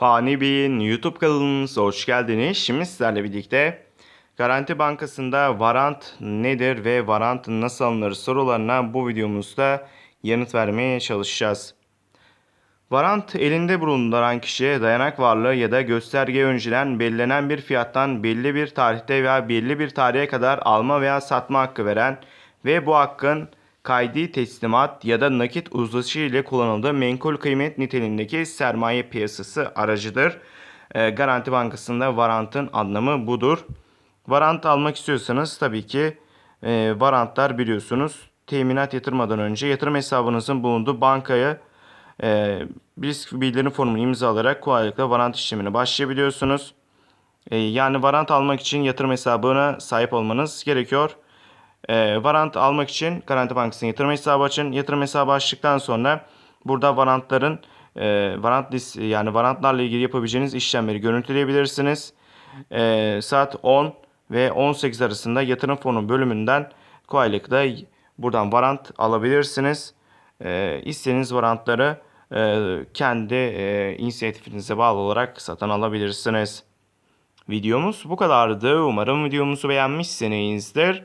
Fani Bey'in YouTube kanalımıza hoş geldiniz. Şimdi sizlerle birlikte Garanti Bankası'nda varant nedir ve varant nasıl alınır sorularına bu videomuzda yanıt vermeye çalışacağız. Varant elinde bulunduran kişiye dayanak varlığı ya da gösterge önceden belirlenen bir fiyattan belli bir tarihte veya belli bir tarihe kadar alma veya satma hakkı veren ve bu hakkın kaydi teslimat ya da nakit uzlaşı ile kullanıldığı menkul kıymet niteliğindeki sermaye piyasası aracıdır. Ee, Garanti Bankası'nda varantın anlamı budur. Varant almak istiyorsanız tabii ki e, varantlar biliyorsunuz teminat yatırmadan önce yatırım hesabınızın bulunduğu bankaya e, risk bildirim formunu imzalayarak kolaylıkla varant işlemine başlayabiliyorsunuz. E, yani varant almak için yatırım hesabına sahip olmanız gerekiyor. E, varant almak için Garanti Bankası'nın yatırım hesabı açın. Yatırım hesabı açtıktan sonra burada varantların e, varant list yani varantlarla ilgili yapabileceğiniz işlemleri görüntüleyebilirsiniz. E, saat 10 ve 18 arasında yatırım fonu bölümünden kolaylıkla buradan varant alabilirsiniz. E, istediğiniz varantları e, kendi e, inisiyatifinize bağlı olarak satın alabilirsiniz. Videomuz bu kadardı. Umarım videomuzu beğenmişsinizdir.